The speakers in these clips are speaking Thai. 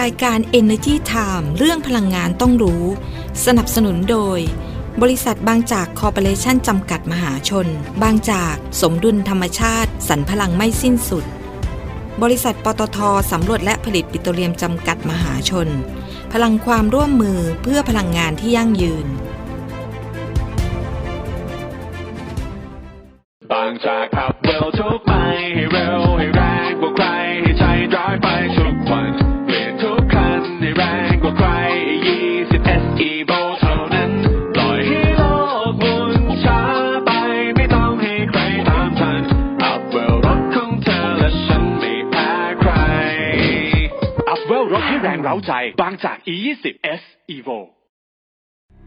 รายการ Energy Time เรื่องพลังงานต้องรู้ สนับสนุนโดย บริษัทบางจากคอร์ปอเรชั่นจำกัดมหาชน บางจากสมดุลธรรมชาติสรรพลังไม่สิ้นสุด บริษัทปตทสำรวจและผลิตปิโตรเลียมจำกัดมหาชน พลังความร่วมมือเพื่อพลังงานที่ยั่งยืน บางจากขับเร็วทุกไปให้เร็วาใจบางจาก E20 S Evo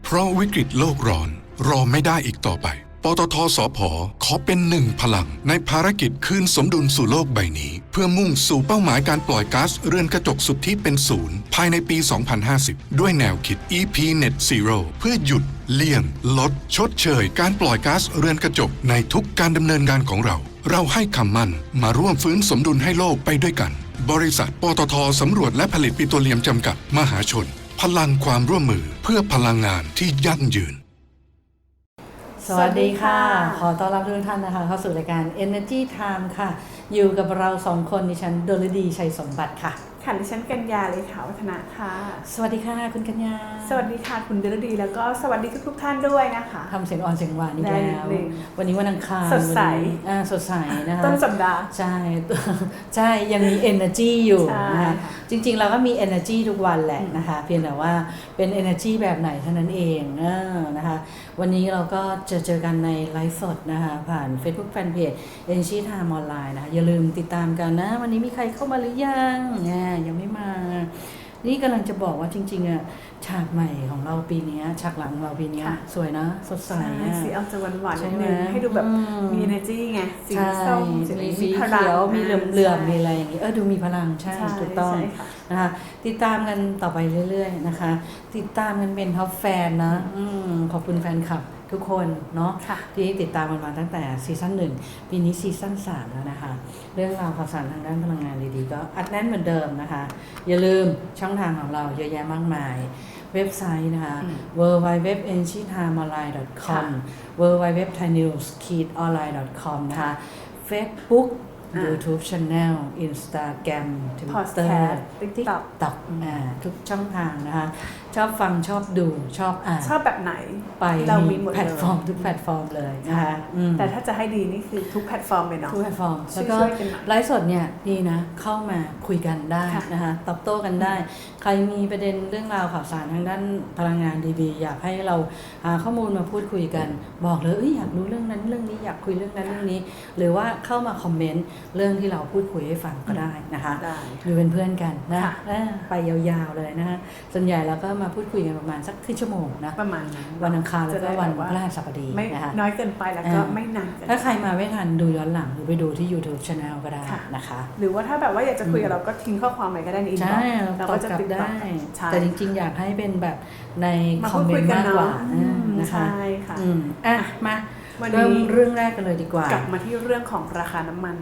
เพราะวิกฤตโลกร้อน รอไม่ได้อีกต่อไป ปตทสพขอเป็นหนึ่งพลัง ในภารกิจคืนสมดุลสู่โลกใบนี้ เพื่อมุ่งสู่เป้าหมายการปล่อยก๊าซเรือนกระจกสุทธิเป็นศูนย์ ภายในปี 2050 ด้วยแนวคิด EP Net Zero เพื่อหยุดเลี่ยง ลด ชดเชย การปล่อยก๊าซเรือนกระจกในทุกการดำเนินงานของเรา เราให้คำมั่นมาร่วมฟื้นสมดุลให้โลกไปด้วยกัน บริษัทปตทสำรวจและผลิตปิโตรเลียมจำกัดมหาชน พลังความร่วมมือเพื่อพลังงานที่ยั่งยืน สวัสดีค่ะ ขอต้อนรับทุกท่านนะคะ เข้าสู่รายการ Energy Time ค่ะ อยู่กับเราสองคนดิฉันดลดีชัยสมบัติค่ะค่ะดิฉันกัญญาเลยค่ะวัฒนะค่ะ สวัสดีค่ะคุณกัญญา สวัสดีค่ะคุณเดลดี แล้วก็สวัสดีทุกๆท่านด้วยนะคะทำเสียงอ่อนเสียงหวานอีกได้แล้วหนึ่งวันนี้วันอังคารสดใสวันนี้อ่าสดใสนะคะต้นสัปดาห์ใช่ใช่ยังมี energy อยู่ใช่นะคะค่ะจริงๆเราก็มี energy ทุกวันแหละนะคะ เพียงแต่ว่าเป็น energy แบบไหนเท่านั้นเองเออนะคะ วันนี้เราก็จะเจอกันในไลฟ์สดนะคะผ่าน Facebook Fanpage Energy Time ออนไลน์นะคะอย่าลืมติดตามกันนะ วันนี้มีใครเข้ามาหรือยังแหมยังไม่มา นี่กำลังจะบอกว่าจริง ๆอะฉากใหม่ของเราปีเนี้ยฉากหลังของเราปีเนี้ยค่ะสวยนะ สดใสใช่อะสีออกจะหวานๆใช่นิดไหมนึงให้ดูแบบอืมมี energy ไงสีใช่ส้มมีสีพเขีลังยวมีเหลื่อมๆมีใช่อะไรอย่างนี้เออดูมีพลังใช่ใช่ถูกต้องใช่ค่ะนะคะติดตามกันต่อไปเรื่อย ๆ นะคะ ติดตามกันเป็นท็อปแฟนนะอืมขอบคุณแฟนคลับ ทุกคนเนาะค่ะที่ติดตามกันมาตั้งแต่ซีซั่นหนึ่งปีนี้ซีซั่นสามแล้วนะคะ เรื่องราวข่าวสารทางด้านพลังงานดีๆ ก็อัดแน่นเหมือนเดิมนะคะ อย่าลืมช่องทางของเราเยอะแยะมากมายเว็บไซต์นะคะ w w w e n c h i t a m o n l i n e c o m w w w t h a i n e w s o n l i n e c o m นะคะ Facebook อ่า YouTube Channel Instagram Twitter Podcast TikTok TikTok อ่าทุกช่องทางนะคะชอบฟังชอบดูชอบอ่านชอบแบบไหนไปเรามีหมดเลยแพลตฟอร์มทุกแพลตฟอร์มเลยนะคะอืมแต่ถ้าจะให้ดีนี่คือทุกแพลตฟอร์มเลยเนาะทุกแพลตฟอร์มช่วยแล้วก็ช่วยกันหน่อยไลฟ์สดเนี่ยดีนะเข้ามาคุยกันได้ค่ะนะคะตอบโต้กันได้ ใครมีประเด็นเรื่องราวข่าวสารทางด้านพลังงานดีๆ อยากให้เราหาข้อมูลมาพูดคุยกัน บอกเลยเอ้ยอยากรู้เรื่องนั้นเรื่องนี้อยากคุยเรื่องนั้นเรื่องนี้ หรือว่าเข้ามาคอมเมนต์เรื่องที่เราพูดคุยให้ฟังก็ได้นะคะได้อยู่เป็นเพื่อนกันนะค่ะเออไปยาวๆเลยนะคะส่วนใหญ่เราก็มาพูดคุยกันประมาณสักครึ่งชั่วโมงนะประมาณนั้นวันอังคารแล้วก็วันพจะฤได้หัสบดีไม่นะคะน้อยเกินไปแล้วก็อ่าไม่นานเกินไปถ้าใครมาไม่ทันดูย้อนหลังหรือไปดูที่ YouTube Channel ก็ได้ค่ะนะคะ หรือว่าถ้าแบบว่าอยากจะคุยกับเราก็ทิ้งข้อความไปก็ได้ในอินบ็ใช่อกซ์เราเราตอก็บจะกลับติดต่อได้ใช่แต่จริง ๆ อยากให้เป็นแบบในมาคอพูมดเมคุนยต์กันมากกว่าเนาะอืมอืมนะคะใช่ค่ะอืมอะมาวันนี้เริ่มเรื่องแรกกันเลยดีกว่า กลับมาที่เรื่องของราคาน้ำมัน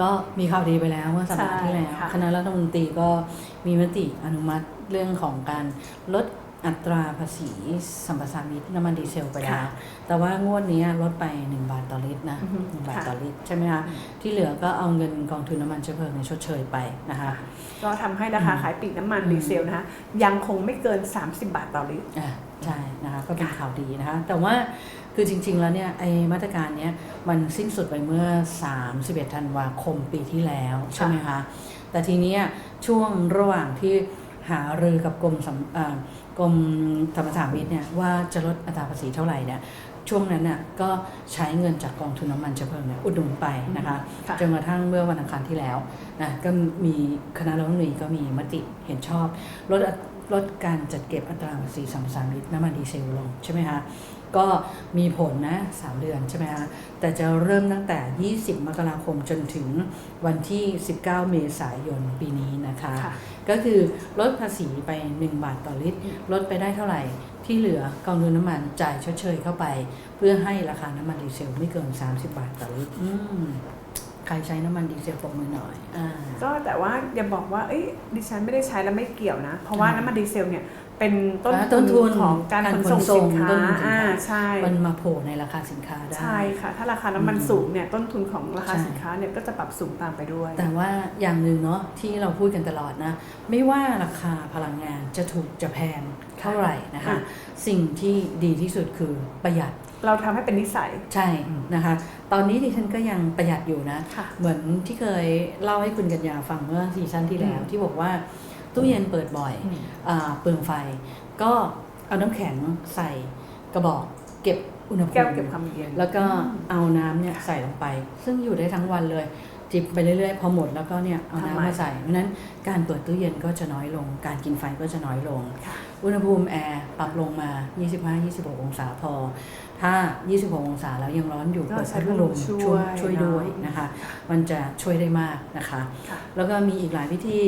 ก็มีข่าวดีไปแล้วเมื่อสัปดาห์ที่แล้วใช่ค่ะคณะรัฐมนตรีก็มีมติอนุมัติ เรื่องของการลดอัตราภาษีสัมปทานมิตรน้ำมันดีเซลไปแล้วค่ะแต่ว่างวดนี้ลดไป 1 บาทต่อลิตรนะอือฮึหนึ่งบาทค่ะต่อลิตรใช่ไหมคะ ที่เหลือก็เอาเงินกองทุนน้ำมันเชื้อเพลิงเนี่ยชดเชยไปนะคะ ก็ทำให้ราคาขายปลีกน้ำมันอืมดีเซลนะคะยังคงไม่เกิน 30 บาทต่อลิตรอะใช่นะคะก็เป็นข่าวดีนะคะ แต่ว่าคือจริง ๆ แล้วเนี่ยไอมาตรการเนี้ยมันสิ้นสุดไปเมื่อ 31 ธันวาคมปีที่แล้วใช่ไหมคะ แต่ทีเนี้ยช่วงระหว่างที่ หารือกับกรมสำอ่ากรมธรรมสามิตเนี่ยว่าจะลดอัตราภาษีเท่าไหร่เนี่ยช่วงนั้นน่ะก็ใช้เงินจากกองทุนน้ำมันเชื้อเพลิงเนี่ยอุดหนุนไปนะคะค่ะจนกระทั่งเมื่อวันอังคารที่แล้วนะก็มีคณะรัฐมนตรีก็มีมติเห็นชอบลดอัตลดการจัดเก็บอัตราภาษีสัมปทานมิตรน้ำมันดีเซลลงใช่ไหมคะ ก็มีผลนะ3เดือนใช่ไหมคะแต่จะเริ่มตั้งแต่ 20 มกราคมจนถึงวันที่ 19 เมษายนปีนี้นะคะค่ะก็คือลดภาษีไป 1 บาทต่อลิตร ลดไปได้เท่าไหร่ที่เหลือกองทุนน้ำมันจ่ายชดเชยเข้าไป เพื่อให้ราคาน้ำมันดีเซลไม่เกิน 30 บาทต่อลิตรอืมใครใช้น้ำมันดีเซลปรบมือหน่อยอ่า ก็แต่ว่าอย่าบอกว่าเอ้ยดิฉันไม่ได้ใช้แล้วไม่เกี่ยวนะ เพราะว่าอ่าน้ำมันดีเซลเนี่ยเป็นต้นอ่าต้นทุนของการการขนขนส่งส่สิงนค้าต้นทุนสินค้าอ่าใช่มันมาโผล่ในราคาสินค้าได้ใช่ค่ะ ถ้าราคาน้ำมันอืมสูงเนี่ยต้นทุนของราคาใช่สินค้าเนี่ยก็จะปรับสูงตามไปด้วย แต่ว่าอย่างหนึ่งเนาะที่เราพูดกันตลอดนะ ไม่ว่าราคาพลังงานจะถูกจะแพงเท่าไหร่นะคะค่ะสิ่งที่ดีที่สุดคือประหยัด เราทำให้เป็นนิสัยใช่นะคะ ตอนนี้ดิฉันก็ยังประหยัดอยู่นะค่ะเหมือนที่เคยเล่าให้คุณกัญญาฟังเมื่อซีซั่นที่แล้วอืมที่บอกว่าตู้เย็นเปิดบ่อยอืมอ่าเปลืองไฟ ก็เอาน้ำแข็งใส่กระบอกเก็บอุณหภูแก้วมิเก็บความเย็นแล้วก็เอาน้ำเนี่ยใส่ลงไป ซึ่งอยู่ได้ทั้งวันเลย จิบไปเรื่อยๆ พอหมดแล้วก็เนี่ยเอาทำไมน้ำมาใส่เพราะฉะนั้นการเปิดตู้เย็นก็จะน้อยลง การกินไฟก็จะน้อยลงค่ะ อุณหภูมิแอร์ปรับลงมา 25-26 องศาพอ ถ้า 26 องศาแล้วยังร้อนอยู่ก็เปิดใช้พัดลมพัดลมช่ช่ววยยช่วยด้วยนะคะ มันจะช่วยได้มากนะคะค่ะแล้วก็มีอีกหลายวิธี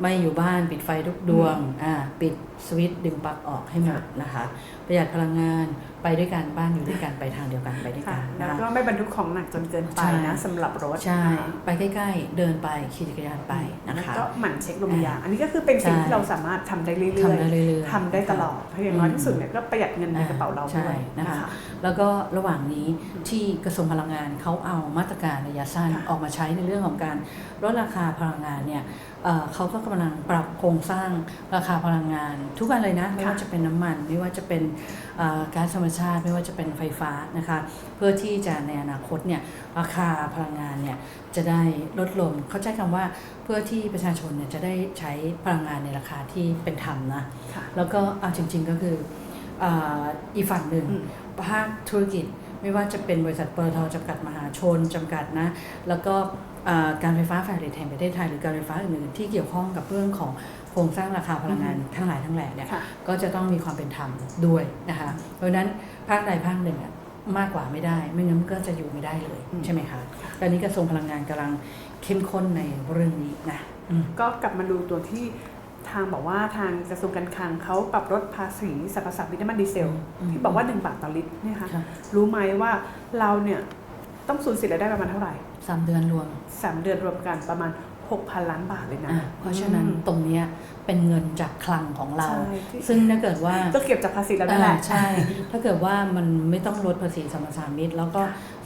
ไม่อยู่บ้านปิดไฟทุกดวงอ่าปิดสวิตช์ดึงปลั๊กออกให้หมดนะคะ ประหยัดพลังงาน ไปด้วยกันบ้านอยู่ด้วยกันไปทางเดียวกันไปด้วยค่ะกันแล้วนะคะก็ไม่บรรทุกของหนักจนเกินไปใช่นะสำหรับรถใช่นะคะไปใกล้ ๆ เดินไปขี่จักรยานไปนะแล้วคะก็หมั่นเช็คลมยางอันนี้ก็คือเป็นสิ่งใช่ที่เราสามารถทำได้เรื่อยทำได้เรื่อยๆทำได้ตลอดเพราะอย่างน้อยที่สุดเนี่ยก็ประหยัดเงินในกระเป๋าเราใช่ด้วยนะนะคะคะ แล้วก็ระหว่างนี้ที่กระทรวงพลังงานเขาเอามาตรการระยะสั้นค่ะออกมาใช้ในเรื่องของการลดราคาพลังงานเนี่ย เอ่อเขาก็กำลังปรับโครงสร้างราคาพลังงาน ทุกอันเลยนะ ไม่ว่าจะเป็นน้ำมัน ไม่ว่าจะเป็นเอ่อก๊าซธรรมชาติ ไม่ว่าจะเป็นไฟฟ้านะคะ เพื่อที่จะในอนาคตเนี่ยราคาพลังงานเนี่ยจะได้ลดลง เขาใช้คำว่าเพื่อที่ประชาชนเนี่ยจะได้ใช้พลังงานในราคาที่เป็นธรรมนะค่ะแล้วก็เอาจริง ๆก็คืออาอีกฝั่งหนึ่งอืมภาคธุรกิจไม่ว่าจะเป็นบริษัทปตทจำกัดมหาชนจำกัดนะ แล้วก็อ่า การไฟฟ้าฝ่ายผลิตแห่งประเทศไทยหรือการไฟฟ้าอื่นๆที่เกี่ยวข้องกับเรื่องของโครงสร้างราคาพลังงานทั้งหลายทั้งแหล่เนี่ยค่ะก็จะต้องมีความเป็นธรรมด้วยนะคะเพราะฉะนั้นภาคใดภาคหนึ่งอะมากกว่าไม่ได้ ไม่งั้นก็จะอยู่ไม่ได้เลยอืมใช่ไหมคะตอนนี้กระทรวงพลังงานกำลังเข้มข้นในเรื่องนี้นะอืมก็กลับมาดูตัวที่ทางบอกว่าทางกระทรวงการคลังเขาปรับลดภาษีสรรพสามิตน้ำมันดีเซลอืมที่บอกว่า 1 บาทต่อลิตรเนี่ยค่ะค่ะรู้ไหมว่าเราเนี่ยต้องสูญเสียรายได้ประมาณเท่าไหร่ สามเดือนรวมสามเดือนรวมกันประมาณ 6,000 ล้านบาทเลยนะอะเพราะฉะนั้นอืมตรงเนี้ยเป็นเงินจากคลังของเราใช่ที่ซึ่งถ้าเกิดว่าก็เก็บจากภาษีแล้วนั่นแหละอ่าใช่ ถ้าเกิดว่ามันไม่ต้องลดภาษีสรรพสามิตแล้วก็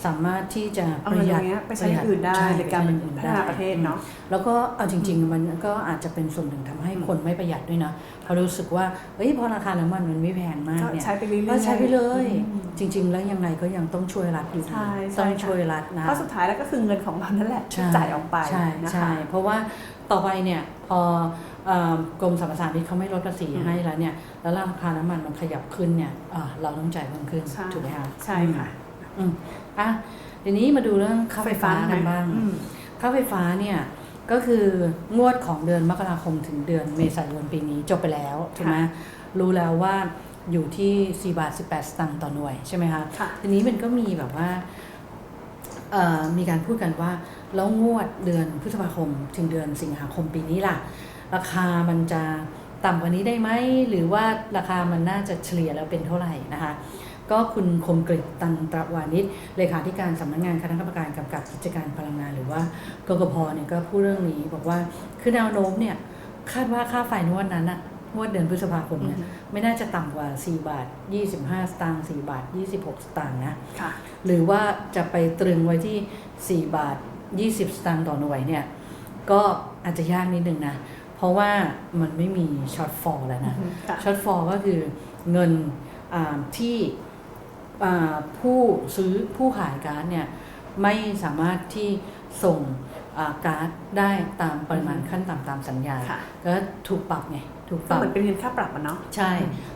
สามารถที่จะเอาปเงินระหตยัรดงเนี้ยไปใช้อย่างอื่นได้ช่ในการไปใช้อย่งอื่พัฒนาประเทศเนาะแล้วก็เอาจริง ๆ มันก็อาจจะเป็นส่วนหนึ่งทำให้คนไม่ประหยัดด้วยนะเพราะรู้สึกว่าเอ้ยเพราะราคาน้ำมันมันไม่แพงมากก็เนี่ยใช้ไปเรื่อยๆก็ใช้ไปเลยอืมจริง ๆ แล้วยังไงก็ยังต้องช่วยรัฐอยู่ดีใช่ใช่ต้องค่ะช่วยรัฐนะเพราะสุดท้ายแล้วก็คือเงินของเรานั่นแหละที่ใช่จ่ายออกไปใช่นะคะใช่เพราะว่าต่อไปเนี่ยพอเอ่อกรมสรรพสามิตเขาไม่ลดภาษีอืมให้แล้วเนี่ยแล้วราคาน้ำมันมันขยับขึ้นเนี่ยอ่าเราต้องจ่ายเพิ่มขึ้นใช่ถูกไหมคะใช่ค่ะอืมอะทีนี้มาดูเรื่องค่าไฟฟ้ากันบ้างอืมค่าไฟฟ้าเนี่ยก็คืองวดของเดือนมกราคมถึงเดือนเมษายนปีนี้จบไปแล้วถูกไหมรู้แล้วว่าอยู่ที่ 4 บาท 18 สตางค์ต่อหน่วยใช่ไหมคะค่ะทีนี้มันก็มีแบบว่าเอ่อ มีการพูดกันว่า แล้วงวดเดือนพฤษภาคม ถึงเดือนสิงหาคมปีนี้ล่ะ ราคามันจะต่ำกว่านี้ได้ไหม หรือว่าราคามันน่าจะเฉลี่ยแล้วเป็นเท่าไหร่นะคะก็คุณคมกริตตันตระวานิชเลขาธิการสำนักงานคณะกรรมการกำกับกิจการพลังงานหรือว่ากกพเนี่ยก็พูดเรื่องนี้บอกว่าคือแนวโน้มเนี่ยคาดว่าค่าไฟนวดนั้นอะ งวดเดือนพฤษภาคมเนี่ยอือฮึไม่น่าจะต่ำกว่า 4 บาท 25 สตางค์4บาท 26 สตางค์นะค่ะหรือว่าจะไปตรึงไว้ที่ 4 บาท 20 สตางค์ต่อหน่วยเนี่ยก็อาจจะยากนิดนึงนะ เพราะว่ามันไม่มีช็อตฟอลแล้วนะค่ะช็อตฟอลก็คือเงินอ่าที่อ่าผู้ซื้อผู้ขายการ์ดเนี่ยไม่สามารถที่ส่งอ่าการ์ดได้ตามปริมาณขั้นต่ำตามสัญญาค่ะก็ถูกปรับไง ถูกปก็รับเหมือนเป็นเงินค่าปรับอะเนาะใช่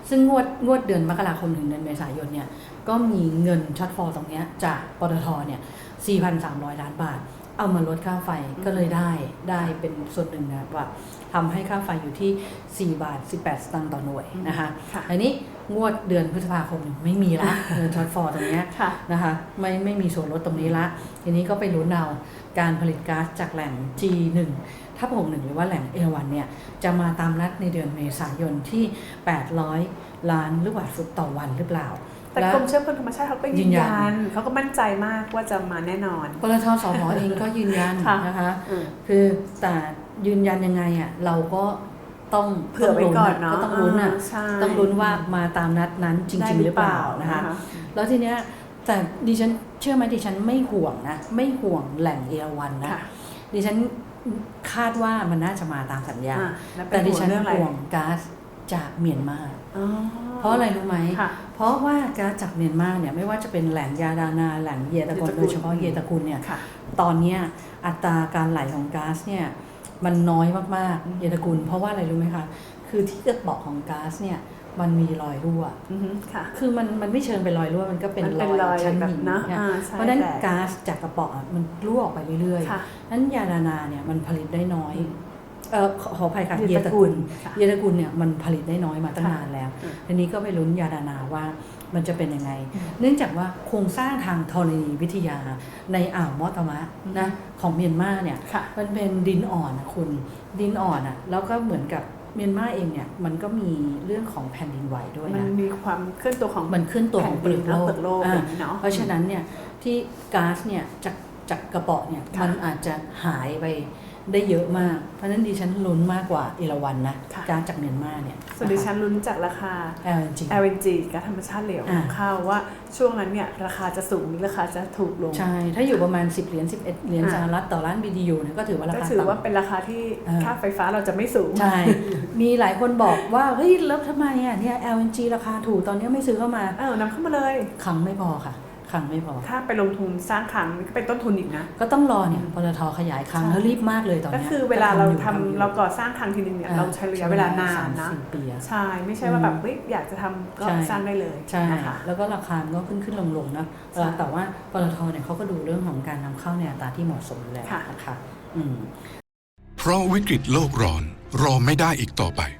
ซึ่งงวดงวดเดือนมกราคมถึงเดือนเมษายนเนี่ยก็มีเงินช็อตฟอลตรงเนี้ยจากปตทเนี่ย4,300 ล้านบาท เอามาลดค่าไฟก็เลยได้ได้เป็นส่วนหนึ่งนะว่าทำให้ค่าไฟอยู่ที่ 4 บาท 18 สตางค์ต่อหน่วยนะคะค่ะอันนี้งวดเดือนพฤษภาคมไม่มีละเงินช็อตฟอลตรงเนี้ยค่ะนะคะไม่ไม่มีส่วนลดตรงนี้ละ ทีนี้ก็ไปลุ้นเอาการผลิตก๊าซจากแหล่ง G1 ทับ61หรือว่าแหล่งเอวันเนี่ยจะมาตามนัดในเดือนเมษายนที่ 800 ล้านลูกบาศก์ฟุตต่อวันหรือเปล่าแต่และกรมเชื้อเพลิงธรรมชาติเขาก็ยืยืนนยัยันนเขาก็มั่นใจมากว่าจะมาแน่นอนปตทสพเองก็ยืนยันค่ะนะคะอืมคือแต่ยืนยันยังไงอะเราก็ต้องเผื่อไว้ก่อนเนาะก็ต้องลุ้นอะใช่ต้องลุ้นว่ามาตามนัดนั้นจริง ๆ หรือเปล่านะคะแล้วทีเนี้ยแต่ดิฉันเชื่อไหมดิฉันไม่ห่วงนะไม่ห่วงแหล่งเอราวันนะค่ะดิฉัน คาดว่ามันน่าจะมาตามสัญญาอะแล้วเป็แต่นดิห่วงฉันเรื่องอะไรห่วงก๊าซจากเมียนมาอ๋อเพราะอะไรรู้ไหมค่ะเพราะว่าก๊าซจากเมียนมาเนี่ยไม่ว่าจะเป็นแหล่งยาดานาแหล่งเยตะกอนเยตะกุลโดยเฉพาะเยตะกุลเนี่ยค่ะตอนเนี้ยอัตราการไหลของก๊าซเนี่ยมันน้อยมากอืมๆเยตะกุลเพราะว่าอะไรรู้ไหมคะ คือที่กระบอกของก๊าซเนี่ย มันมีรอยรั่วอือฮึค่ะ คือมันมันไม่เชิงเป็นรอยรั่วมันก็เป็นมันรเป็นอยรอยชั้นแบบหินเนอะเนี่ยอ่าใช่เพราะฉะนั้นแต่ก๊าซจากกระป๋องอะมันรั่วออกไปเรื่อยค่ะๆนั้นยาดานาเนี่ยมันผลิตได้น้อยอืมเออขอขออภัยค่ะเยเยตะตะกุกุลลค่ะเยตะกุลเนี่ยมันผลิตได้น้อยมาตั้งค่ะนานแล้วอืมทีนี้ก็ไปลุ้นยาดานาว่ามันจะเป็นยังไง เนื่องจากว่าโครงสร้างทางธรณีวิทยาในอ่าวมอตามะนะของเมียนมาเนี่ยค่ะมันเป็นดินอ่อนนะคุณดินอ่อนอะแล้วก็เหมือนกับ เมียนมาเองเนี่ยมันก็มีเรื่องของแผ่นดินไหวด้วยมันนะมีความเคลื่อนตัวของมันขึ้นตัวของเปลือกโลกเปลือกโลกอ่าอย่างนี้เนาะเพราะฉะนั้นเนี่ยที่ก๊าซเนี่ยจากจากกระป๋องเนี่ยค่ะมันอาจจะหายไป ได้เยอะมาก เพราะฉะนั้นดิฉันลุ้นมากกว่าเอราวันนะค่ะก๊าซจากเมียนมาเนี่ยส่วนดิฉันลุ้นจากราคาแอลจริง LNG ก๊าซธรรมชาติเหลวอ่าเข้าว่าช่วงนั้นเนี่ยราคาจะสูงหรือราคาจะถูกลง ใช่ ถ้าอยู่ประมาณ 10 เหรียญ11 เหรียญอ่าสหรัฐต่อล้าน BTU เนี่ยก็ถือว่าราก็คาถือว่าต่ำเป็นราคาที่อ่าค่าไฟฟ้าเราจะไม่สูง ใช่ มีหลายคนบอกว่า เฮ้ยแล้วทำไมอะเนี่ย LNG ราคาถูกตอนนี้ไม่ซื้อเข้ามา เออนำเข้ามาเลยขังไม่พอค่ะ ขังไม่พอ ถ้าไปลงทุนสร้างครั้งนี่ก็เป็นต้นทุนอีกนะ ก็ต้องรอเนี่ยปตทขยายคลังใช่แล้วรีบมากเลยตอนก็เนี้ยคือเวลาเราอยู่ทำอยู่เราก่อสร้างครั้งทีนึงเนี่ยอ่เราใช้ระยะเวลานานสมนะสี่ปีอะใช่ไม่ใช่ว่าแบบอืมเฮ้ยอยากจะทำก็ใช่สร้างได้เลยใช่นะคะแล้วก็ราคามันก็ขึ้นขึ้นลงลงๆนะใช่แต่ว่าปตทเนี่ยเขาก็ดูเรื่องของการนำเข้าในอัตราที่เหมาะสมอยู่แล้วค่ะนะคะอืมเพราะวิกฤตโลกร้อนรอไม่ได้อีกต่อไปป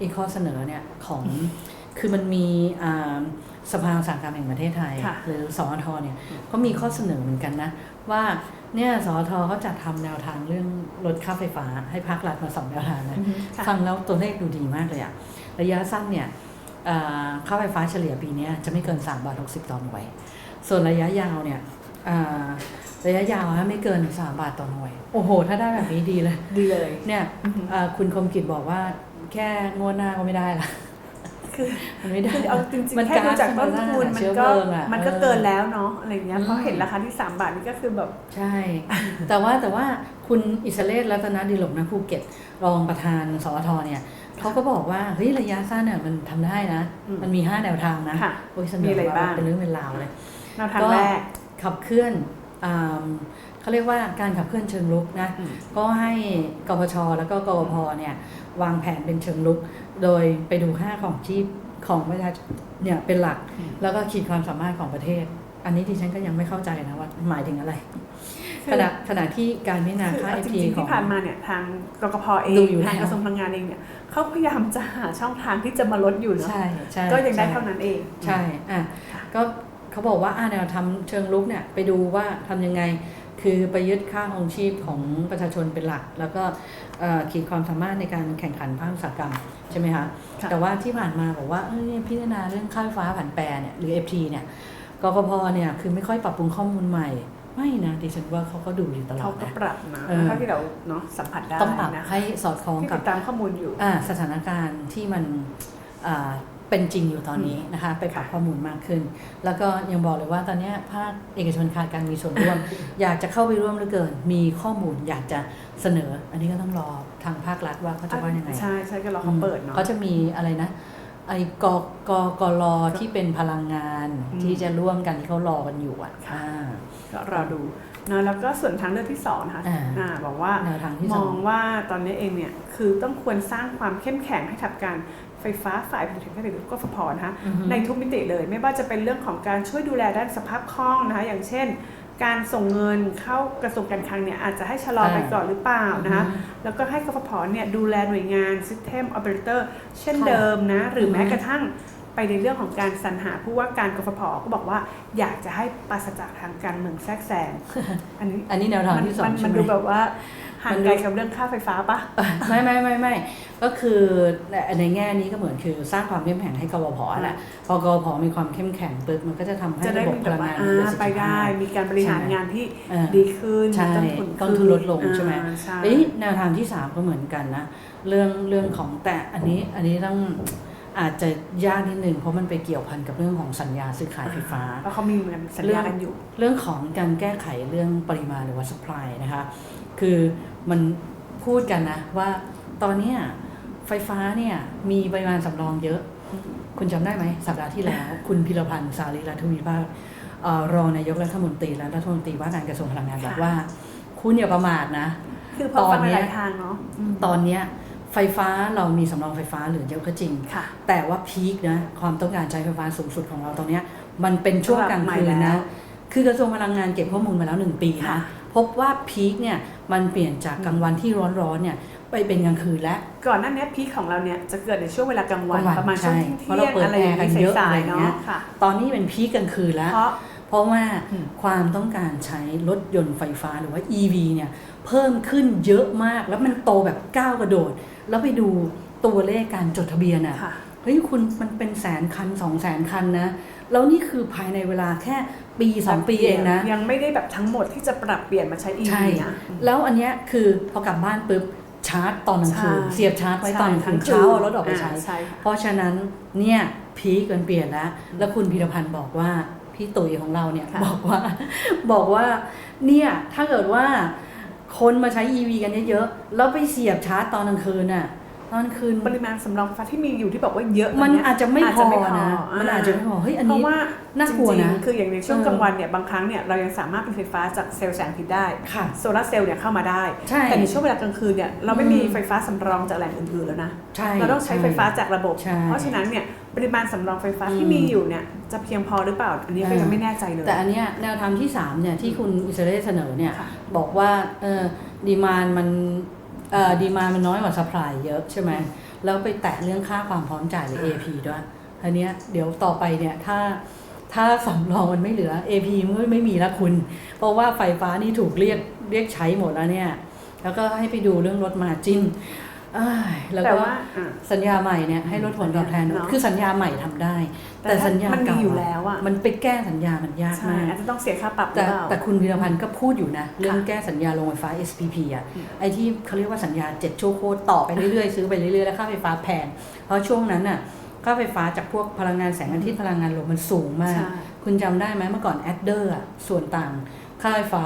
อีกข้อเสนอเนี่ยของคือมันมีอ่าสภาอุตสาหกรรมแห่งประเทศไทยค่ะหรือสอทเนี่ยก็มีข้อเสนอเหมือนกันนะ ว่าเนี่ยสอทเขาจัดทำแนวทางเรื่องลดค่าไฟฟ้าให้ภาครัฐมาสองแนวทางนะอือฮึค่ะฟังแล้วตัวเลขดูดีมากเลยอะระยะสั้นเนี่ยอ่าค่าไฟฟ้าเฉลี่ยปีเนี้ยจะไม่เกิน 3 บาท 60 ต่อหน่วย ส่วนระยะยาวเนี่ยอ่าระยะยาวนะไม่เกิน 3 บาทต่อหน่วย โอ้โห ถ้าได้แบบนี้ดีเลย ดีเลย เนี่ยอือฮึอ่าคุณคมกิจบอกว่า แค่งวดหน้าก็ไม่ได้ละคือมันไม่ได้คือเอาจริงมัๆแค่ดูจากต้นทุนก๊สมันเชื้อก็เพลิงอะมันก็ออเกินแล้วเนาะอะไรเงี้ยอืมเพราะเห็นราคาที่ 3 บาทนี่ก็คือแบบใช่ แต่ว่าแต่ว่าคุณอิสระเลศรัตนดิลกนะภูเก็ตรองประธานสอทเนี่ยเขาก็บอกว่าเฮ้ยระยะสั้นเนี่ยมันทำได้นะอืมมันมี 5 แนวทางนะค่ะโอ้ยเสนมีออะไรมาบ้างเป็นเรื่องเป็นราวเลยแนวทางก็แรกขับเคลื่อนอ่า เขาเรียกว่าการขับเคลื่อนเชิงลุกนะอืมก็ให้กปชแล้วก็กปพเนี่ยวางแผนเป็นเชิงลุก โดยไปดูค่าของชีพของประชาชนเนี่ยเป็นหลักอืมแล้วก็ขีดความสามารถของประเทศ อันนี้ดิฉันก็ยังไม่เข้าใจนะว่าหมายถึงอะไรคือขณะขณะที่การพิจารณาคือค่าเอาเอจทีริงๆของที่ผ่านมาเนี่ยทางกกพเอดูงอยู่ทางแล้วกระทรวงพลังงานเองเนี่ยเขาพยายามจะหาช่องทางที่จะมาลดอยู่เนาะใช่ใช่ก็ยังได้ใช่เท่านั้นเอง ใช่อะค่ะก็เขาบอกว่าอ่าแนวทำเชิงลุกเนี่ยไปดูว่าทำยังไง คือไปยึดค่าของชีพของประชาชนเป็นหลัก แล้วก็เอ่อขีดความสามารถในการแข่งขันภาคอุตสาหกรรมใช่ไหมคะค่ะแต่ว่าที่ผ่านมาบอกว่าเอ้ยเนี่ยพิจารณาเรื่องค่าไฟฟ้าผันแปรเนี่ยหรือ FT เนี่ยกกพเนี่ยคือไม่ค่อยปรับปรุงข้อมูลใหม่ไม่นะดิฉันว่าเขาก็ดูอยู่ตลอเขาดก็นะปรับนะเออเท่าที่เราเนาะสัมผัสได้ต้องปรับนะให้สอดคล้องที่กัติบดตามข้อมูลอยู่อ่าสถานการณ์ที่มันอ่า เป็นจริงอยู่ตอนนี้นะคะไปปรับข้อมูลมากขึ้น แล้วก็ยังบอกเลยว่าตอนเนี้ยภาคเอกชนขาดการมีส่วนร่วม อยากจะเข้าไปร่วมเหลือเกิน มีข้อมูลอยากจะเสนอ อันนี้ก็ต้องรอทางภาครัฐว่าเขาจะว่ายังไงใช่ใช่ก็รอเขาเปิดเนาะเขาจะมีอะไรนะไอ้กกกรที่เป็นพลังงานอืมที่จะร่วมกันที่เขารอกันอยู่อะอ่าก็รอดูเนอะแล้วก็ส่วนทางเลือกที่สองนะคะอ่าอ่าบอกว่าแนวทางที่มสอองงว่าตอนนี้เองเนี่ยคือต้องควรสร้างความเข้มแข็งให้กับการไฟฟ้าฝ่ายผลิตการผลิตก็ฟพนะคะอือฮึในทุกมิติเลย ไม่ว่าจะเป็นเรื่องของการช่วยดูแลด้านสภาพคล่องนะคะอย่างเช่น การส่งเงินเข้ากระทรวงการคลังเนี่ยอาจจะให้ชะลอไปก่อนหรือเปล่านะคะอือฮึแล้วก็ให้กฟผเนี่ยดูแลหน่วยงาน System Operator เช่นค่ะเดิมนะหรืออฮึแม้กระทั่งไปในเรื่องของการสรรหาผู้ว่าการกฟผก็บอกว่าอยากจะให้ปราศจากทางการเมืองแทรกแซงอันนี้อันนี้แนวทางมันที่สองมันใช่มันไหมดูแบบว่า ห่างมันดูไกลกับเรื่องค่าไฟฟ้าปะไม่ไม่ไม่ไม่ก็คือในแง่นี้ก็เหมือนคือสร้างความเข้มแข็งให้กวพแหละพอกวพมีความเข้มแข็งปุ๊บมันก็จะทำให้จะได้ระบบมีพแบบลังานว่างอ่ามีประสิทไปธิภาได้พมีการบริหารใช่งานที่เออดีขึ้นใช่ต้นทุนต้นทุนลดลงอ่าใช่ไหมใช่เอ้ยแนวทางที่3ก็เหมือนกันนะเรื่องเรื่องของแต่อันนี้อันนี้ต้องอาจจะยากนิดนึงเพราะมันไปเกี่ยวพันกับเรื่องของสัญญาซื้อขายไฟฟ้าเพราะเขามีเหมือนสัญญากันอยู่ เรื่องของการแก้ไขเรื่องปริมาณหรือว่า supply นะคะ คือมันพูดกันนะว่าตอนเนี้ยไฟฟ้าเนี่ยมีปริมาณสำรองเยอะ คุณจำได้ไหมสัปดาห์ที่แล้ว คุณพิรพันธ์สารีรัฐวิภาคเอ่อรองนายกรัฐมนตรีและรัฐมนตรีว่าการกระทรวงพลังงานบอกค่ะว่า คุณอย่าประมาทนะ คือพอฟังตอนเนี้หยลายๆทางเนาะอืมตอนเนี้ยไฟฟ้าเรามีสำรองไฟฟ้าเหลือเยอะก็จริงค่ะแต่ว่าพีคนะความต้องการใช้ไฟฟ้าสูงสุดของเราตอนเนี้ยมันเป็นช่วงกลางคืนใหม่แล้นะวคือกระทรวงพลังงานเก็บข้อมูลมาแล้วหนึ่งปีนะค่ะ พบว่าพีคเนี่ยมันเปลี่ยนจากกลางวันที่ร้อนๆเนี่ยไปเป็นกลางคืนแล้ว ก่อนหน้านี้พีคของเราเนี่ยจะเกิดในช่วงเวลากลางวันกลางวันประมาณช่วงใช่เที่เพราะเรายงเปิดอะไรอย่างแอร์กันนี้เยอะสาอะไรยๆเงี้เนาะยค่ะตอนนี้เป็นพีคกลางคืนแล้ว เพราะเพราะว่าอืมความต้องการใช้รถยนต์ไฟฟ้าหรือว่า EV เนี่ยเพิ่มขึ้นเยอะมากแล้วมันโตแบบก้าวกระโดด แล้วไปดูตัวเลขการจดทะเบียนอะค่ะเฮ้ยคุณมันเป็นแสนคันสองแสนคันนะ แล้วนี่คือภายในเวลาแค่ปีสองปีเองนะ ยังไม่ได้แบบทั้งหมดที่จะปรับเปลี่ยนมาใช้ EV ใช่นะแล้วอันเนี้ยคือพอกลับบ้านปุ๊บชาร์จตอนกลางคืนใช่เสียบชาร์จไว้ตอนกลางคืนใช่เช้าเอารถออกไปใช้าใช่ค่ะเพราะฉะนั้นเนี่ยพีคเกินเปลี่ยนแล้วแล้วคุณพีรพันธ์บอกว่าพี่ตุ๋ยของเราเนี่ยค่ะบอกว่าบอกว่าเนี่ยถ้าเกิดว่าคนมาใช้ EV กันเยอะๆแล้วไปเสียบชาร์จตอนกลางคืนน่ะต อนกลางคืนปริมาณสำรองไฟฟ้าที่มีอยู่ที่บอกว่าเยอะมันตเยอาจจะไม่พอนะามันอาจจะไม่พอเฮ้ยอันเพนี้ราะว่าน่ากลัวนะจริงๆคืออย่างในช่วงเออกลางวันเนี่ยบางครั้งเนี่ยเรายังสามารถผลิตไฟฟ้าจากเซลล์แสงอาทิตย์ได้ค่ะโซลาร์เซลล์เนี่ยเข้ามาได้ใช่แต่ในช่วงเวลากลางคืนเนี่ยเราไม่มีอืมไฟฟ้าสำรองจากแหล่งอื่นๆแล้วนะใช่เราต้องใช้ไฟฟ้าจากระบบใช่เพราะฉะนั้นเนี่ยปริมาณสำรองไฟฟ้าที่อืมมีอยู่เนี่ยจะเพียงพอหรือเปล่าอันนี้ก็ยังไม่แน่ใจเลย แต่อันเนี้ยแนวทางที่3เนี่ยที่คุณอิสราเอลเสนอเนี่ยค่ะบอกว่าเออดีมานมันเอ่อ ดีมานมันน้อยกว่าสป라이เยอะใช่ไหมแล้วไปแตะเรื่องค่าความพร้อมจ่ายหรือ AP ด้วยอันเนี้ยเดี๋ยวต่อไปเนี่ยถ้าถ้าสำรองมันไม่เหลือ AP มันไม่มีแล้วคุณ เพราะว่าไฟฟ้านี่ถูกเรียกเรียกใช้หมดแล้วเนี่ย แล้วก็ให้ไปดูเรื่องลดมาจิ้นอ้าย แล้วแต่ก็ว่าอะสัญญาใหม่เนี่ยให้ลดผลตอบแทนเนอะคือสัญญาใหม่ทำได้ แต่แต่ถ้าสัญญามันมีเก่าอยู่แล้วอะมันไปแก้สัญญามันยากใช่มากอาจจะต้องเสียค่าปรับหรืแต่อเปล่าแต่คุณพิรพันธ์ก็พูดอยู่นะ เรื่องแก้สัญญาโรงไฟฟ้า SPP อะอืมไอ้ที่เขาเรียกว่าสัญญาเจ็ดชั่วโคตรต่อไปเรื่อยๆ ซื้อไปเรื่อยๆ แล้วค่าไฟฟ้าแพงเพราะช่วงนั้นน่ะค่าไฟฟ้าจากพวกพลังงานแสงอาทิตย์พลังงานลมมันสูงมากใช่คุณจำได้ไหมเมื่อก่อนแอดเดอร์ส่วนต่างค่าไฟฟ้า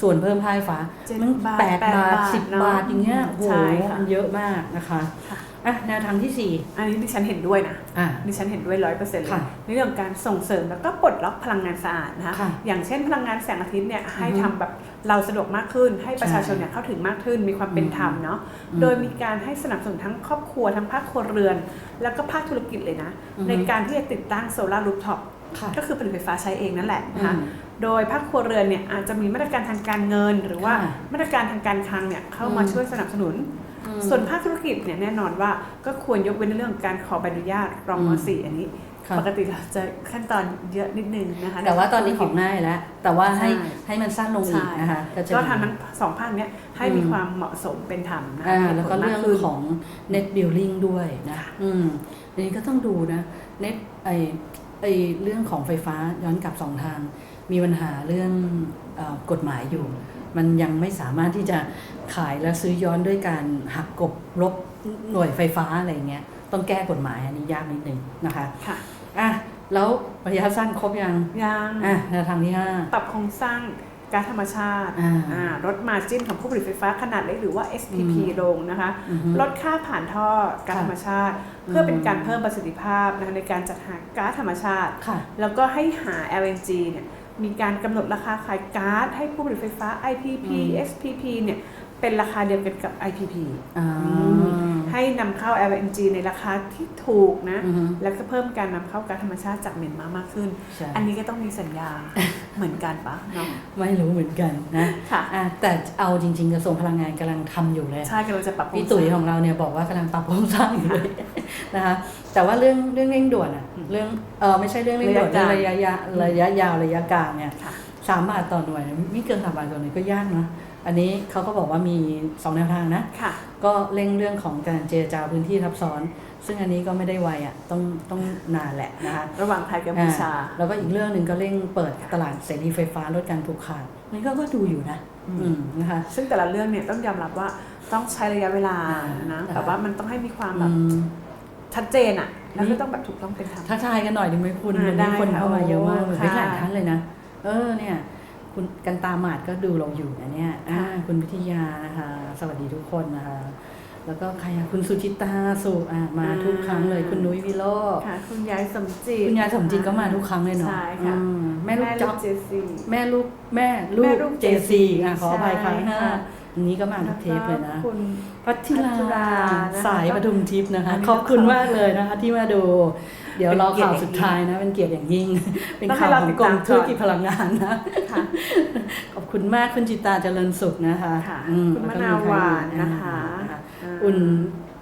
ส่วนเพิ่มค่าไฟฟ้าเจ็ดมันบาทแปดแปดบาทบาทสิบเนอะบาทอย่างเงี้ยโอ้โหใช่ค่ะมันเยอะมากนะคะค่ะอะแนวทางที่สี่อันนี้ดิฉันเห็นด้วยนะอะดิฉันเห็นด้วยร้อยเปอร์เซ็นต์เลยค่ะในเรื่องของการส่งเสริมแล้วก็ปลดล็อกพลังงานสะอาดนะคะค่ะอย่างเช่นพลังงานแสงอาทิตย์เนี่ยให้อือฮึทำแบบเราสะดวกมากขึ้น ให้ประชาชนใช่เนี่ยเข้าถึงมากขึ้น มีความเป็นธรรมเนาะอืมโดยมีการให้สนับสนุนทั้งครอบครัวทั้งภาคครัวเรือน แล้วก็ภาคธุรกิจเลยนะอือฮึในการที่จะติดตั้งโซลาร์รูฟท็อปค่ะ ก็คือผลิตไฟฟ้าใช้เองนั่นแหละนะคะอืมโดยภาคครัวเรือนเนี่ยอาจจะมีมาตรการทางการเงิน หรือว่าค่ะมาตรการทางการคลังเนี่ยเข้ามาอืมช่วยสนับสนุนอืมส่วนภาคธุรกิจเนี่ยแน่นอนว่าก็ควรยกเว้นในเรื่องของการขอใบอนุญาตรองมอืมสี่อันนี้ค่ะปกติเราจะขั้นตอนเยอะนิดนึงนะคะแต่ว่าตอนนี้ของง่ายแล้ว แต่ว่าให้ใช่ให้มันสั้นลงอีกใช่นะคะก็จะก็ดีทำทั้งสองภาคเนี้ยให้มีความเหมาะสมเป็นธรรมนะคะอ่ามีแล้วก็ผเรื่องมาขึ้นของ net billing ด้วยนะอืมอันนี้ก็ต้องดูนะ net ไอ ไอเรื่องของไฟฟ้าย้อนกลับสองทาง มีปัญหาเรื่องเออกฎหมายอยู่ มันยังไม่สามารถที่จะขายและซื้อย้อนด้วยการหักกบลบหน่วยไฟฟ้าอะไรเงี้ยต้องแก้กฎหมายอันนี้ยากนิดนึงนะคะค่ะอะแล้วระยะสั้นครบยังยังอะแนวทางที่ห้าปรับโครงสร้าง ก๊าซธรรมชาติอ่าอ่าลดมาจิ้นของผู้ผลิตไฟฟ้าขนาดเล็กหรือว่า SPP อืมลงนะคะอือฮึลดค่าผ่านท่อก๊าซค่ะธรรมชาติ เพื่อเป็นอืมการเพิ่มประสิทธิภาพนะคะในการจัดหาก๊าซธรรมชาติค่ะแล้วก็ให้หา LNG เนี่ยมีการกำหนดราคาขายก๊าซให้ผู้ผลิตไฟฟ้า IPP อืม SPP เนี่ย เป็นราคาเดียวกันกับ IPP อ่าให้นำเข้า LNG ในราคาที่ถูกนะอือฮึแล้วก็เพิ่มการนำเข้าก๊าซธรรมชาติจากเมียนมามากขึ้นใช่อันนี้ก็ต้องมีสัญญาเหมือนกันปะเนาะไม่รู้เหมือนกันนะค่ะอะแต่เอาจริงๆกระทรวงพลังงานกำลังทำอยู่เลยใช่กำลังจะปรับโครงพี่ตุ๋ยสร้างของเราเนี่ยบอกว่ากำลังปรับโครงสร้างอยู่เลยนะคะแต่ว่าเรื่องเรื่องเร่งด่วนอะเรื่องเออไม่ใช่เรื่องเร่งด่วนเรื่องระยะยะระยะยาวระยะกลางเนี่ยค่ะสามบาทต่อหน่วยไม่เกินสามบาทต่อหน่วยก็ยากเนาะ อันนี้เขาก็บอกว่ามีสองแนวทางนะค่ะก็เร่งเรื่องของการเจรจาพื้นที่ทับซ้อน ซึ่งอันนี้ก็ไม่ได้ไวอะต้องต้องนานแหละนะคะระหว่างไทยกับกัมพูชาอ่าแล้วก็อีกเรื่องหนึ่งก็เร่งเปิดตลาดเสรีไฟฟ้าลดการผูกขาดนี่ก็ก็ดูอยู่นะอืมอืมนะคะซึ่งแต่ละเรื่องเนี่ยต้องยอมรับว่าต้องใช้ระยะเวลาอ่านะนะคะแต่ว่ามันต้องให้มีความแบอืบมชัดเจนอะแล้วก็ต้องแบบถูกต้องเป็นธรรมทักทายกันหน่อยดีไหมคุณอ่าวันนี้ได้คนค่ะเข้ามาเยอะมากเลยโอ้ไม่หลายค่ะท่านเลยนะเออเนี่ย คุณกันตาหมาดก็ดูเราอยู่นะเนี่ยอ่าค่ะคุณวิทยานะคะ สวัสดีทุกคนนะคะ แล้วก็ใครอะคุณสุจิตาสุอะมาทุกครั้งเลยคุณนุ้ยวิโรจน์ค่ะ คุณยายสมจิตคุณยายสมจิตก็มาทุกครั้งเลยเนาะใช่ค่ะอืมแม่ลูกจ๊อกเจซีแม่ลูกแม่ลูแม่กลูกเจซีอะขออภัยคใช่รั้งห้าค่ะ อันนี้ก็มาทุกเทปเลยนะ คุณ พัทธิลาพัทธิลานะคะสายปทุมทิพย์นะคะอันนี้ขอบคุณก็ขอบมากเลยนะคะที่มาดู เดี๋ยวเป็นรอเกียรติข่าวสุดท้ายนะ เป็นเกียรติอย่างยิ่ง เป็นต้องให้ข่าวเราของติดกรตามมก่อนธุรกิจพลังงานนะค่ะขอบคุณมากคุณจิตาเจริญสุขนะคะค่ะอืคุณแล้มะก็นาวหวานใรอีกนะคะอ่าอ่าอุ่น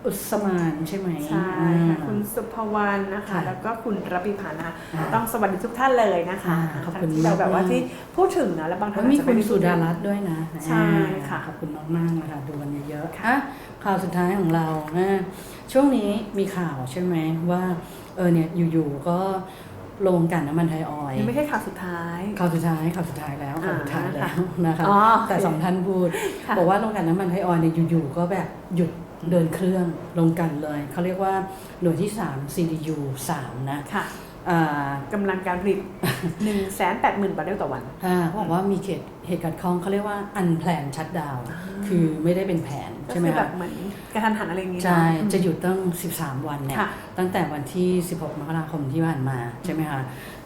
อุสมานใช่ไหมใช่อ่าค่ะคุณสุภวรรณนะคะค่ะแล้วก็คุณรับปีพานะคะอ่าต้องสวัสดีทุกท่านเลยนะคะอ่าขอบคุณที่เราแบบว่าากๆที่พูดถึงนะแล้วบางท่าแล้นวมีอาจจะคุไณสุดารัตน์ด้วยนะใช่ค่ะขอบคุณมากๆนะคะดูกันเยอะๆอะข่าวสุดท้ายของเราอะช่วงนี้มีข่าวใช่ไหมว่า เออเนี่ยอยู่ๆก็โรงกลันน้ำมันไทยออยล์ยังไม่ใช่ข่าวสุดท้าย ข่าวสุดท้ายข่าวสุดท้ายแล้วข่าวสุดท้ายแล้วนะคะอ๋อแต่สองท่านพูดค่ะบอกว่าโรงกลันน้ำมันไทยออยล์เนี่ยอยู่ๆก็แบบหยุดเดินเครื่องลงกลันเลย เขาเรียกว่าหน่วยที่ 3 CDU 3 นะค่ะอ่า กำลังการผลิต1 8 0 0 0 0บาร์เรลต่อวันอ่าเขาบอกว่ามีเหตุเหตุการณ์ข้องเขาเรียกว่า unplanned shutdown คือไม่ได้เป็นแผนก็ใช่ไหมคือแบคะบเหมือนกระทันหันอะไรอย่างงี้เนอใช่อืมจะหยุดตั้ง 13 วันเนี่ยค่ะตั้งแต่วันที่ 16 มกราคมที่ผ่านมา ใช่ไหมคะ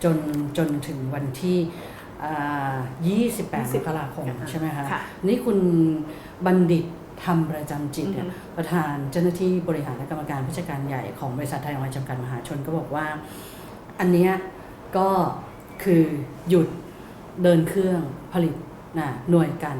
จนจนถึงวันที่อ่า28 มกราคม ใช่ไหมคะค่ะนี่คุณบัณฑิตทำประจำจิตเนี่ยอือฮึประธานเจ้าหน้าที่บริหารและกรรมการผู้จัดการใหญ่ของบริษัทไทยออยล์จำกัดมหาชนก็บอกว่า อันนี้ก็คือหยุดเดินเครื่องผลิตนะหน่วยกัน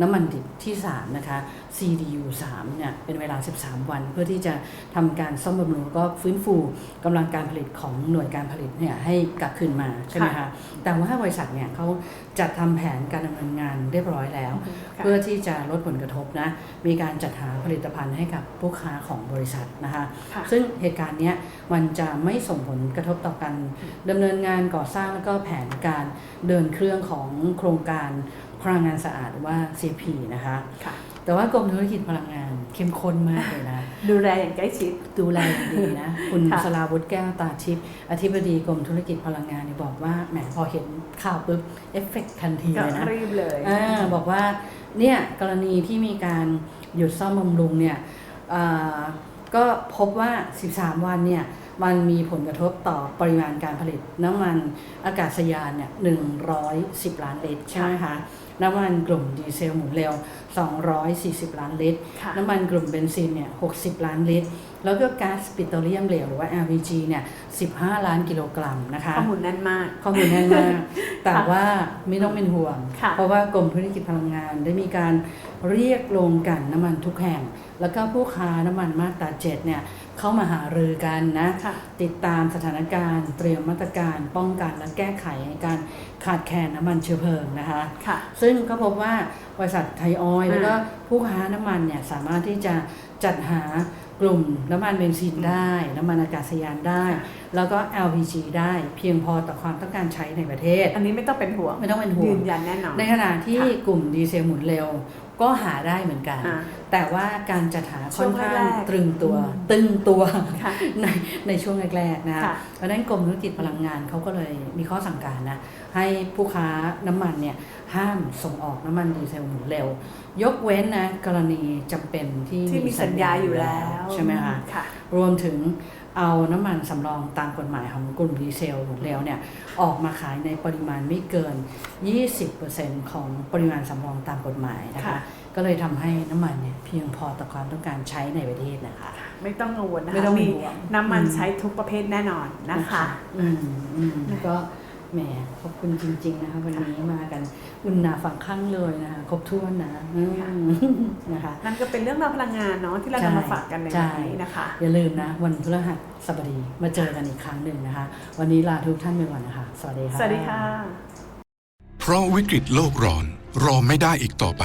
น้ำมันดิบที่ 3 นะคะ CDU 3เนี่ยเป็นเวลา 13 วัน เพื่อที่จะทำการซ่อมบำรุงแล้วก็ฟื้นฟูกำลังการผลิตของหน่วยการผลิตเนี่ยให้กลับคืนมาใช่ไหมคะค่ะแต่ว่าบริษัทเนี่ยเขาจัดทำแผนการดำเนินงานเรียบร้อยแล้วค่ะเพื่อที่จะลดผลกระทบนะมีการจัดหาผลิตภัณฑ์ให้กับผู้ค้าของบริษัทนะคะค่ะซึ่งเหตุการณ์เนี้ยมันจะไม่ส่งผลกระทบต่อการดำเนินงานก่อสร้างแล้วก็แผนการเดินเครื่องของโครงการ พลังงานสะอาดหรือว่า CP นะคะค่ะ แต่ว่ากรมธุรกิจพลังงานเข้มข้นมากเลยนะ ดูแลอย่างใกล้ชิด ดูแลอย่างดีนะ คุณค่ะสลาวุฒิแก้วตาทิพย์อธิบดีกรมธุรกิจพลังงานเนี่ยบอกว่าแหมพอเห็นข่าวปุ๊บเอฟเฟกทันทีก็เลยนะรีบเลยอ่าบอกว่าเนี่ยกรณีที่มีการหยุดซ่อมบำรุงเนี่ยอ่าก็พบว่า 13 วันเนี่ยมันมีผลกระทบต่อปริมาณการผลิตน้ำมันอากาศยานเนี่ย110 ล้านลิตรใช่ไหมคะ น้ำมันกลุ่มดีเซลหมุนเร็ว 240 ล้านลิตรค่ะน้ำมันกลุ่มเบนซินเนี่ย 60 ล้านลิตร แล้วก็ก๊าซปิโตรเลียมเหลวหรือว่า LPG เนี่ย 15 ล้านกิโลกรัมนะคะ ข้อมูลแน่นมาก ข้อมูลแน่นมาก แต่ว่าไม่ต้องเป็นห่วงค่ะเพราะว่ากรมธุรกิจพลังงานได้มีการเรียกโรงกลันน้ำมันทุกแห่ง แล้วก็ผู้ค้าน้ำมันมาตราเจ็ดเนี่ย เข้ามาหารือกันนะค่ะติดตามสถานการณ์ เตรียมมาตรการป้องกันและแก้ไขการขาดแคลนน้ำมันเชื้อเพลิงนะคะค่ะซึ่งก็พบว่าบริษัทไทยออยล์อ่าแล้วก็ผู้ค้าน้ำมันเนี่ยสามารถที่จะจัดหากลุ่มน้ำมันเบนซินได้ น้ำมันอากาศยานได้ แล้วก็ LPG ได้เพียงพอต่อความต้องการใช้ในประเทศ อันนี้ไม่ต้องเป็นห่วงไม่ต้องเป็นห่วยืงนยันแน่นอนในขณะที่ค่ะกลุ่มดีเซลหมุนเร็วก็หาได้เหมือนกันอ่าแต่ว่าการจัดหาค่อนข้างช่วงแรกๆตรึงตัวอืมตึงตัวค่ะในในช่วงแรกๆนะค่ะเพราะฉะนั้นกรมธุรกิจพลังงานเขาก็เลยมีข้อสั่งการนะ ให้ผู้ค้าน้ำมันเนี่ยห้ามส่งออกน้ำมันดีเซลหมุนเร็ว ยกเว้นนะกรณีจำเป็นที่ที่มีสัญญาอยู่แล้ว ใช่ไหมคะค่ะรวมถึง เอาน้ำมันสำรองตามกฎหมายของกลุ่มดีเซลหมดแล้วเนี่ยออกมาขายในปริมาณไม่เกิน 20%ของปริมาณสำรองตามกฎหมายนะคะค่ะก็เลยทำให้น้ำมันเนี่ยเพียงพอต่อความต้องการใช้ในประเทศนะคะ ไม่ต้องกังวลนะไม่คะต้องมีห่วงน้ำมันอืมใช้ทุกประเภทแน่นอนนะคะ อืมอืมก็ แหมขอบคุณจริง ๆ นะคะ วันนี้มากันอุ่นหนาฝังข้างเลยนะคะครบถ้วนนะอืมนะคะ นั่นก็เป็นเรื่องราวพลังงานเนาะที่เราใช่นำมาฝากกันในใช่วันนี้นะคะ อย่าลืมนะ วันพฤหัสบดีมาเจอกันอีกครั้งหนึ่งนะคะ วันนี้ลาทุกท่านไปก่อนนะคะ สวัสดีค่ะ สวัสดีค่ะ เพราะวิกฤตโลกร้อนรอไม่ได้อีกต่อไป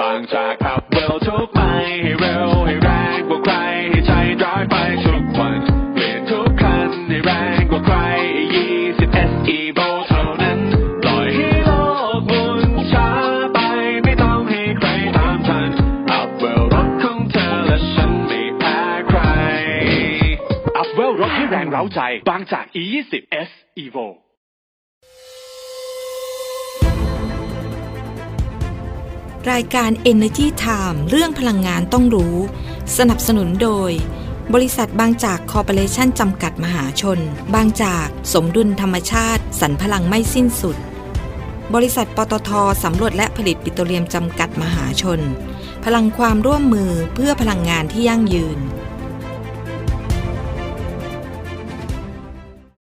บางจากขับเร็วทุกไปให้เร็วให้แรงกว่าใครให้ใจร้ายไปทุกวันเปลี่ยนทุกคันให้แรงกว่าใคร20 SE v o เท่านั้นปล่อยให้โลกหมุนช้าไปไม่ต้องให้ใครตามทันอัพเวลรถของเธอและฉันไม่แพ้ใครอัพเวลรถที่แรงเร้าใจ บางจาก E20 S รายการ Energy Time เรื่องพลังงานต้องรู้ สนับสนุนโดย บริษัทบางจากคอร์ปอเรชั่นจำกัดมหาชน บางจากสมดุลธรรมชาติสรรพลังไม่สิ้นสุด บริษัทปตทสำรวจและผลิตปิโตรเลียมจำกัดมหาชน พลังความร่วมมือเพื่อพลังงานที่ยั่งยืน